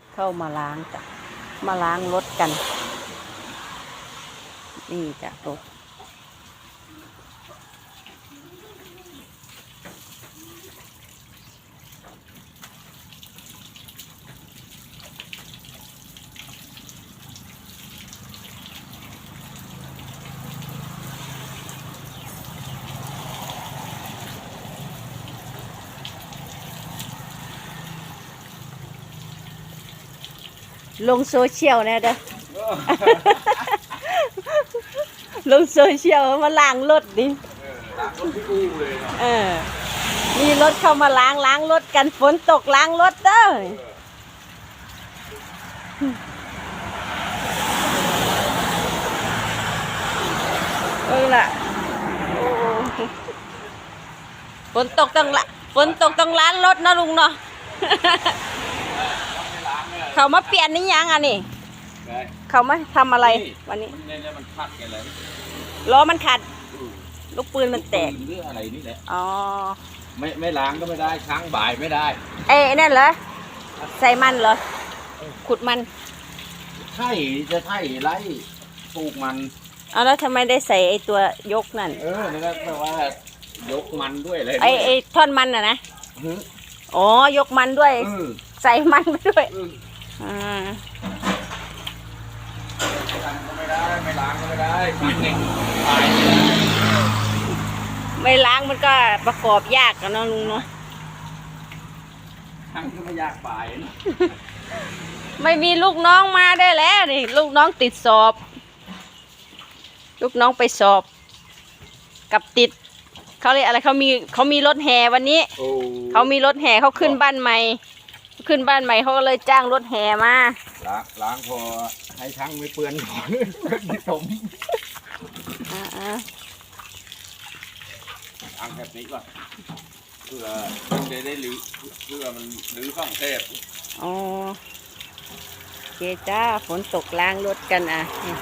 ถเข้ามาล้างจ้ะ มาล้างรถกัน นี่จ้ะรถ ลงโซเชียลแน่เด้อ ลงโซเชียลมาล้างรถดิเออมีรถเข้ามาล้างล้างรถกันฝนตกล้างรถเด้อเออล่ะฝนตกต้องละฝนตกต้องล้างรถนะลุงเนาะ เนี่ยเขามาเปลี่ยนนี่ยังอะนี่ไงเขามาทำอะไรวันนี้มันเนี่ยมันพัดกันเลยล้อมันขัด ลูกปืนมันแตก หรืออะไรนี่แหละ อ๋อ ไม่ไม่ล้างก็ไม่ได้ค้างบ่ายไม่ได้ เอ้ยนั่นเหรอ ใส่มันเหรอ ขุดมัน ไถ่จะไถ่ไรปลูกมัน เอาแล้วทำไมได้ใส่ไอ้ตัวยกนั่น เออนี่ก็แปลว่ายกมันด้วยเลยไอ้ไอ้ท่อนมันอะนะ หืออ๋อ ยกมันด้วย เออใส่มันไปด้วย เออ อ่าทำก็ไม่ได้ไม่ล้างก็ไม่ได้ค้างเองบ่ายไม่ได้ไม่ล้างมันก็ประกอบยากกันเนาะลุงเนาะค้างก็ไม่ยากบ่ายนะไม่มีลูกน้องมาได้แล้วนี่ลูกน้องติดสอบ ลูกน้องไปสอบ กับติดเขาเรียกอะไรเขามีเขามีรถแห่วันนี้โอ้เขามีรถแห่เขาขึ้นบ้านใหม่ ขึ้นบ้านใหม่เขาก็เลยจ้างรถแห่มา ล้างล้างพอให้ช้างไม่เปื้อนก่อนที่ผมอ่าล้างแบบนี้ก่อนเพื่อจะได้รื้อเพื่อมันรื้อข้องเทพๆอ๋อโอเคจ้าฝนตกล้างรถกันอะนี่